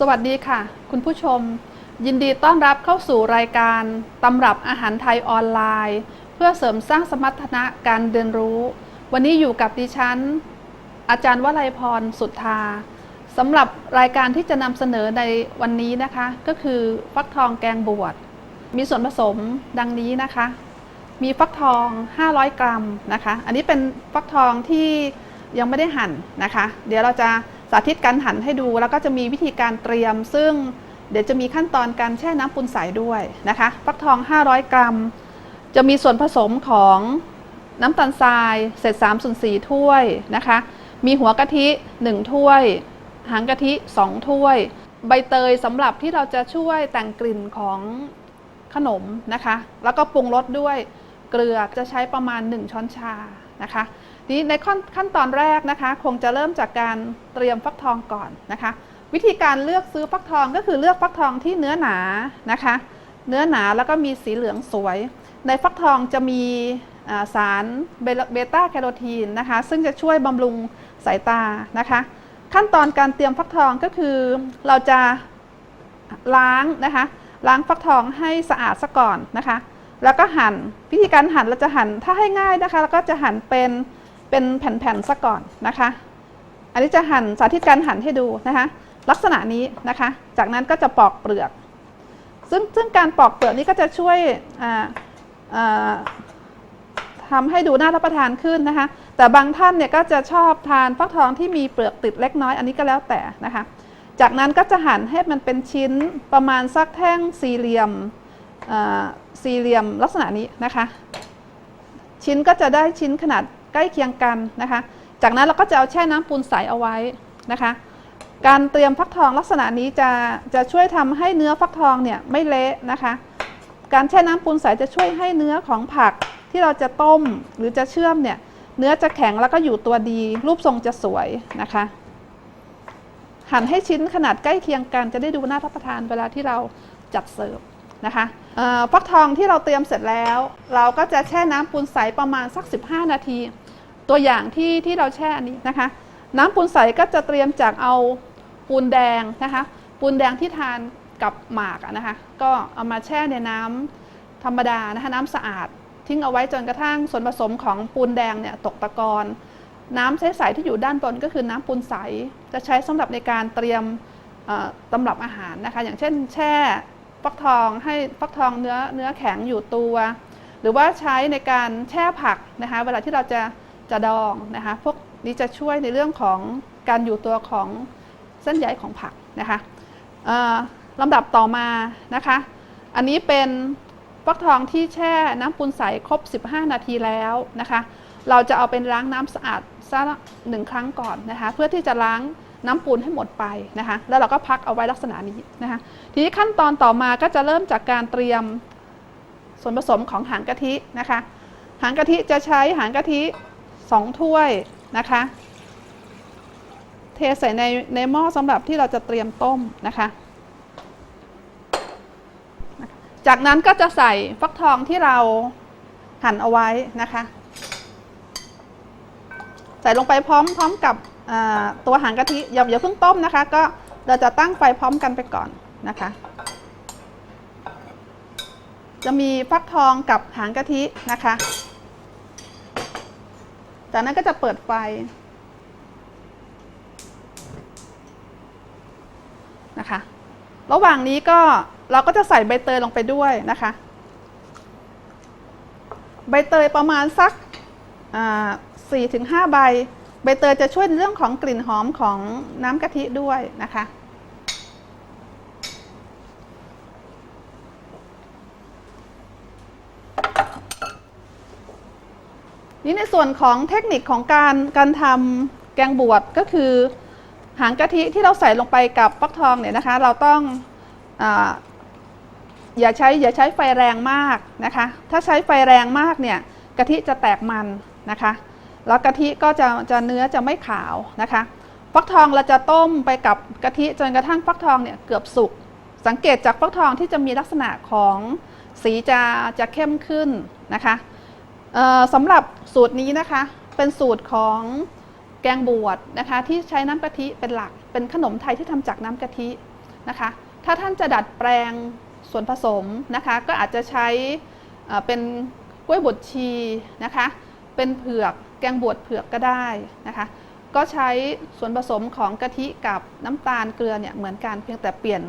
สวัสดีค่ะ คุณผู้ชม ยินดีต้อนรับเข้าสู่รายการตำรับอาหารไทยออนไลน์ เพื่อเสริมสร้างสมรรถนะการเรียนรู้ วันนี้อยู่กับดิฉัน อาจารย์วลัยพรสุทธาสำหรับรายการที่จะนำเสนอในวันนี้นะคะ ก็คือฟักทองแกงบวชมีส่วนผสมดังนี้นะคะ มีฟักทอง 500 กรัมนะคะ อันนี้เป็นฟักทองที่ยังไม่ได้หั่นนะคะ เดี๋ยวเราจะ สาธิตการหั่นให้ดู แล้วก็จะมีวิธีการเตรียม ซึ่งเดี๋ยวจะมีขั้นตอนการแช่น้ำปูนใสด้วยนะคะฟักทอง 500 กรัม จะมีส่วนผสมของน้ำตาลทราย เศษ3ส่วน4ถ้วยนะคะ มีหัวกะทิ 1 ถ้วย หางกะทิ 2 ถ้วย ใบเตยสำหรับที่เราจะช่วยแต่งกลิ่นของขนมนะคะ แล้วก็ปรุงรสด้วยเกลือจะใช้ประมาณ 1 ช้อนชานะคะ นี้ในขั้นขั้นตอนแรกนะคะ คงจะเริ่มจากการเตรียมฟักทองก่อนนะคะ วิธีการเลือกซื้อฟักทองก็คือเลือกฟักทองที่เนื้อหนานะคะ เนื้อหนาแล้วก็มีสีเหลืองสวย ในฟักทองจะมีสารเบต้าแคโรทีนนะคะ ซึ่งจะช่วยบำรุงสายตานะคะ ขั้นตอนการเตรียมฟักทองก็คือเราจะล้างนะคะ ล้างฟักทองให้สะอาดซะก่อนนะคะ แล้วก็หั่นวิธีการหั่นเราจะหั่นถ้าให้ง่ายนะคะ แล้วก็จะหั่นเป็น เป็นแผ่นๆซะก่อนนะคะ อันนี้จะหั่นสาธิตการหั่นให้ดูนะคะ ลักษณะนี้นะคะ จากนั้นก็จะปอกเปลือก ซึ่งซึ่งการปอกเปลือกนี้ก็จะช่วยอ่าอ่าทำให้ดูน่ารับประทานขึ้นนะคะ แต่บางท่านเนี่ยก็จะชอบทานฟักทองที่มีเปลือกติดเล็กน้อยอันนี้ก็แล้วแต่นะคะ จากนั้นก็จะหั่นให้มันเป็นชิ้นประมาณสักแท่งสี่เหลี่ยมสี่เหลี่ยมลักษณะนี้นะคะ ชิ้นก็จะได้ชิ้นขนาด ใกล้เคียงกันนะคะ จากนั้นเราก็จะเอาแช่น้ำปูนใสเอาไว้นะคะ การเตรียมฟักทองลักษณะนี้จะจะช่วยทำให้เนื้อฟักทองเนี่ยไม่เละนะคะ การแช่น้ำปูนใสจะช่วยให้เนื้อของผักที่เราจะต้มหรือจะเชื่อมเนี่ยเนื้อจะแข็งแล้วก็อยู่ตัวดี รูปทรงจะสวยนะคะ หั่นให้ชิ้นขนาดใกล้เคียงกันจะได้ดูน่ารับประทานเวลาที่เราจัดเสิร์ฟนะคะฟักทองที่เราเตรียมเสร็จแล้ว เราก็จะแช่น้ำปูนใสประมาณสัก 15 นาที ตัวอย่างที่ที่เราแช่อันนี้นะคะ น้ำปูนใสก็จะเตรียมจากเอาปูนแดงนะคะ ปูนแดงที่ทานกับหมากนะคะ ก็เอามาแช่ในน้ำธรรมดานะคะน้ำสะอาด ทิ้งเอาไว้จนกระทั่งส่วนผสมของปูนแดงเนี่ยตกตะกอนน้ำใสๆที่อยู่ด้านบนก็คือน้ำปูนใส จะใช้สำหรับในการเตรียมตำรับอาหารนะคะ อย่างเช่น แช่ฟักทองให้ฟักทองเนื้อเนื้อแข็งอยู่ตัว หรือว่าใช้ในการแช่ผักนะคะ เวลาที่เราจะ จะดองนะคะ พวกนี้จะช่วยในเรื่องของการอยู่ตัวของเส้นใยของผักนะคะลำดับต่อมานะคะ อันนี้เป็นฟักทองที่แช่น้ำปูนใสครบ 15 นาทีแล้วนะคะ เราจะเอาเป็นล้างน้ำสะอาดสักหนึ่งครั้งก่อนนะคะ เพื่อที่จะล้างน้ำปูนให้หมดไปนะคะ แล้วเราก็พักเอาไว้ลักษณะนี้นะคะ ทีนี้ขั้นตอนต่อมาก็จะเริ่มจากการเตรียมส่วนผสมของหางกะทินะคะ หางกะทิจะใช้หางกะทิ 2 ถ้วยนะคะ เทใส่ในในหม้อสำหรับที่เราจะเตรียมต้มนะคะ จากนั้นก็จะใส่ฟักทองที่เราหั่นเอาไว้นะคะ ใส่ลงไปพร้อมพร้อมกับตัวหางกะทิอย่าอย่าเพิ่งต้มนะคะ ก็เราจะตั้งไฟพร้อมกันไปก่อนนะคะ จะมีฟักทองกับหางกะทินะคะ จากนั้นก็จะเปิดไฟนะคะ ระหว่างนี้ก็เราก็จะใส่ใบเตยลงไปด้วยนะคะ ใบเตยประมาณสักสี่ถึงห้าใบ ใบเตยจะช่วยในเรื่องของกลิ่นหอมของน้ำกะทิด้วยนะคะ นี่ในส่วนของเทคนิคของการการทำแกงบวชก็คือ หางกะทิที่เราใส่ลงไปกับฟักทองเนี่ยนะคะ เราต้องออย่าใช้อย่าใช้ไฟแรงมากนะคะ ถ้าใช้ไฟแรงมากเนี่ยกะทิจะแตกมันนะคะ แล้วกะทิก็จะจะเนื้อจะไม่ขาวนะคะฟักทองเราจะต้มไปกับกะทิจนกระทั่งฟักทองเนี่ยเกือบสุก สังเกตจากฟักทองที่จะมีลักษณะของสีจะจะเข้มขึ้นนะคะ สำหรับสูตรนี้นะคะ เป็นสูตรของแกงบวชนะคะ ที่ใช้น้ำกะทิเป็นหลัก เป็นขนมไทยที่ทำจากน้ำกะทินะคะ ถ้าท่านจะดัดแปลงส่วนผสมนะคะ ก็อาจจะใช้เอ่อเป็นกล้วยบดชีนะคะ เป็นเผือกแกงบวชเผือกก็ได้นะคะ ก็ใช้ส่วนผสมของกะทิกับน้ำตาลเกลือเนี่ยเหมือนกันเพียงแต่เปลี่ยน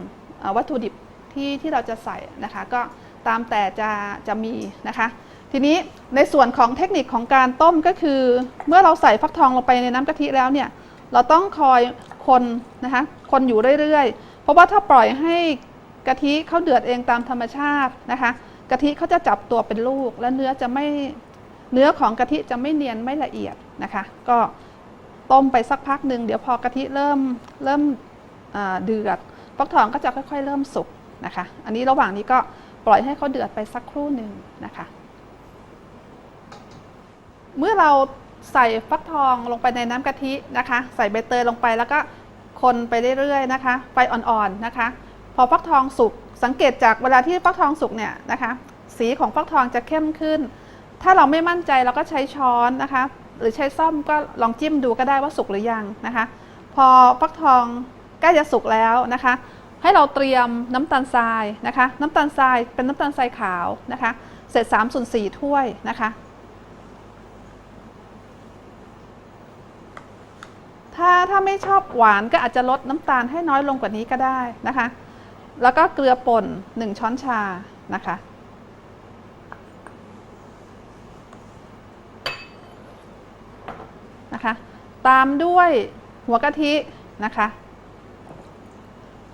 วัตถุดิบที่ที่เราจะใส่นะคะ ก็ตามแต่จะจะมีนะคะ ทีนี้ในส่วนของเทคนิคของการต้มก็คือ เมื่อเราใส่ฟักทองลงไปในน้ำกะทิแล้วเนี่ยเราต้องคอยคนนะคะคนอยู่เรื่อยๆ เพราะว่าถ้าปล่อยให้กะทิเขาเดือดเองตามธรรมชาตินะคะกะทิเขาจะจับตัวเป็นลูก และเนื้อจะไม่เนื้อของกะทิจะไม่เนียนไม่ละเอียดนะคะ ก็ต้มไปสักพักหนึ่งเดี๋ยวพอกะทิเริ่มเริ่มเดือดฟักทองก็จะค่อยๆ เริ่มสุกนะคะ อันนี้ระหว่างนี้ก็ปล่อยให้เขาเดือดไปสักครู่หนึ่งนะคะ เมื่อเราใส่ฟักทองลงไปในน้ำกะทินะคะ ใส่ใบเตยลงไปแล้วก็คนไปเรื่อยๆนะคะ ไฟอ่อนๆนะคะ พอฟักทองสุกสังเกตจากเวลาที่ฟักทองสุกเนี่ยนะคะ สีของฟักทองจะเข้มขึ้น ถ้าเราไม่มั่นใจเราก็ใช้ช้อนนะคะ หรือใช้ซ่อมก็ลองจิ้มดูก็ได้ว่าสุกหรือยังนะคะ พอฟักทองใกล้จะสุกแล้วนะคะ ให้เราเตรียมน้ำตาลทรายนะคะ น้ำตาลทรายเป็นน้ำตาลทรายขาวนะคะเศษ3ส่วน4ถ้วยนะคะ ถ้าถ้าไม่ชอบหวานก็อาจจะลดน้ำตาลให้น้อยลงกว่านี้ก็ได้นะคะ แล้วก็เกลือป่น 1 ช้อนชานะคะ นะคะ ตามด้วยหัวกะทินะคะ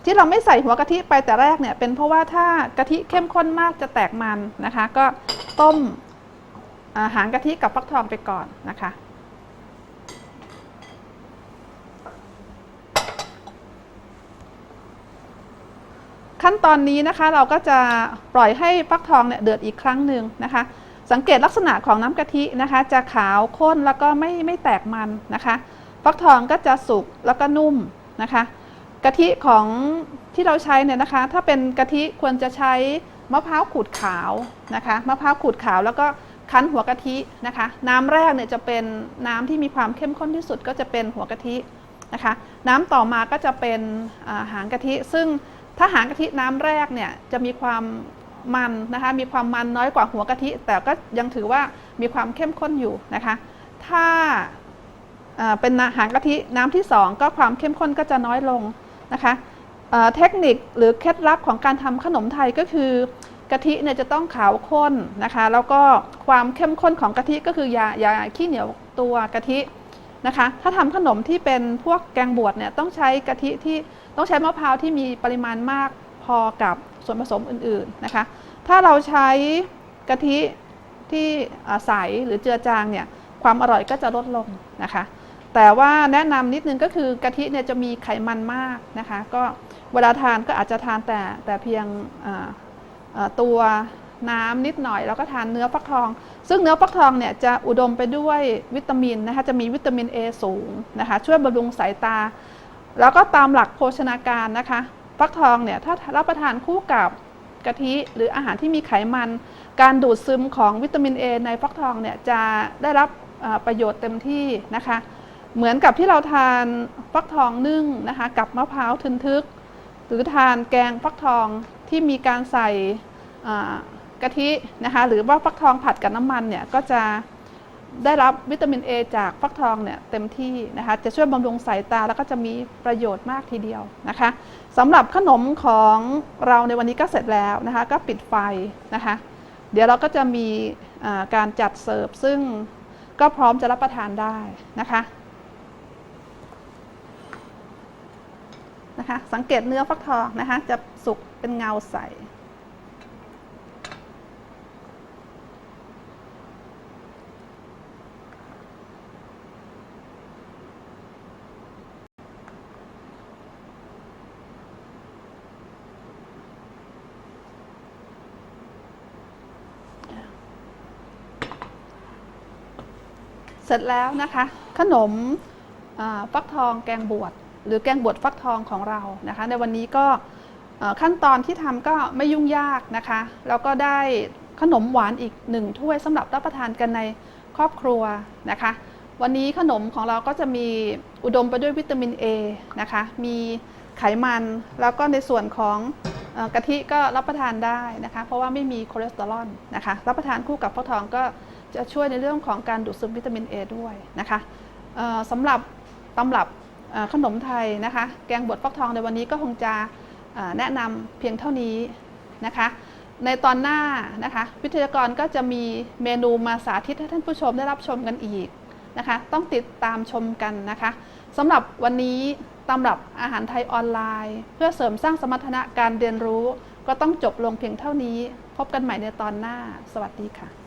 ที่เราไม่ใส่หัวกะทิไปแต่แรกเนี่ย เป็นเพราะว่าถ้ากะทิเข้มข้นมากจะแตกมันนะคะ ก็ต้มาหางกะทิกับฟักทองไปก่อนนะคะ ขั้นตอนนี้นะคะเราก็จะปล่อยให้ฟักทองเนี่ยเดือดอีกครั้งหนึ่งนะคะ สังเกตลักษณะของน้ำกะทินะคะ จะขาวข้นแล้วก็ไม่ไม่แตกมันนะคะ ฟักทองก็จะสุกแล้วก็นุ่มนะคะ กะทิของที่เราใช้เนี่ยนะคะ ถ้าเป็นกะทิควรจะใช้มะพร้าวขูดขาวนะคะมะพร้าวขูดขาวแล้วก็คั้นหัวกะทินะคะ น้ำแรกเนี่ยจะเป็นน้ำที่มีความเข้มข้นที่สุดก็จะเป็นหัวกะทินะคะ น้ำต่อมาก็จะเป็นาหางกะทิซึ่ง ถ้าหางกะทิน้ำแรกเนี่ยจะมีความมันนะคะ มีความมันน้อยกว่าหัวกะทิ แต่ก็ยังถือว่ามีความเข้มข้นอยู่นะคะ ถ้าเป็นหางกะทิน้ำที่สองก็ความเข้มข้นก็จะน้อยลงนะคะเเทคนิคหรือเคล็ดลับของการทำขนมไทยก็คือกะทิเนี่ยจะต้องขาวข้นนะคะ แล้วก็ความเข้มข้นของกะทิก็คืออย่าอย่าขี้เหนียวตัวกะทินะคะ ถ้าทำขนมที่เป็นพวกแกงบวชเนี่ยต้องใช้กะทิที่ ต้องใช้มะพร้าวที่มีปริมาณมากพอกับส่วนผสมอื่นๆนะคะ ถ้าเราใช้กะทิที่ใสหรือเจือจางเนี่ยความอร่อยก็จะลดลงนะคะ แต่ว่าแนะนำนิดนึงก็คือกะทิเนี่ยจะมีไขมันมากนะคะ ก็เวลาทานก็อาจจะทานแต่แต่เพียงตัวน้ำนิดหน่อย แล้วก็ทานเนื้อฟักทอง ซึ่งเนื้อฟักทองเนี่ยจะอุดมไปด้วยวิตามินนะคะจะมีวิตามิน A สูงนะคะช่วยบำรุงสายตา แล้วก็ตามหลักโภชนาการนะคะฟักทองเนี่ยถ้ารับประทานคู่กับกะทิหรืออาหารที่มีไขมัน การดูดซึมของวิตามิน A ในฟักทองเนี่ยจะได้รับประโยชน์เต็มที่นะคะ เหมือนกับที่เราทานฟักทองนึ่งนะคะกับมะพร้าวทึนทึก หรือทานแกงฟักทองที่มีการใส่กะทินะคะหรือว่าฟักทองผัดกับน้ำมันเนี่ยก็จะ ได้รับวิตามิน A จากฟักทองเนี่ยเต็มที่นะคะจะช่วยบำรุงสายตาแล้วก็จะมีประโยชน์มากทีเดียวนะคะสำหรับขนมของเราในวันนี้ก็เสร็จแล้วนะคะก็ปิดไฟนะคะเดี๋ยวเราก็จะมีการจัดเสิร์ฟซึ่งก็พร้อมจะรับประทานได้นะคะนะคะสังเกตเนื้อฟักทองนะคะจะสุกเป็นเงาใส ร็จแล้วนะคะ ขนมฟักทองแกงบวชหรือแกงบวชฟักทองของเรานะคะ ในวันนี้ก็ขั้นตอนที่ทำก็ไม่ยุ่งยากนะคะแล้วก็ได้ขนมหวานอีกหนึ่งถ้วยสำหรับรับประทานกันในครอบครัวนะคะ วันนี้ขนมของเราก็จะมีอุดมไปด้วยวิตามิน A นะคะ มีไขมันแล้วก็ในส่วนของอกะทิก็รับประทานได้นะคะ เพราะว่าไม่มีคอเลสเตอรอลนะคะ รับประทานคู่กับฟักทองก็ จะช่วยในเรื่องของการดูดซึมวิตามิน A ด้วยนะคะสำหรับตำรับขนมไทยนะคะ แกงบดฟักทองในวันนี้ก็คงจะแนะนำเพียงเท่านี้นะคะ ในตอนหน้านะคะวิทยากรก็จะมีเมนูมาสาธิตให้ท่านผู้ชมได้รับชมกันอีกนะคะ ต้องติดตามชมกันนะคะสำหรับวันนี้ตำรับอาหารไทยออนไลน์ เพื่อเสริมสร้างสมรรถนะการเรียนรู้ ก็ต้องจบลงเพียงเท่านี้ พบกันใหม่ในตอนหน้า สวัสดีค่ะ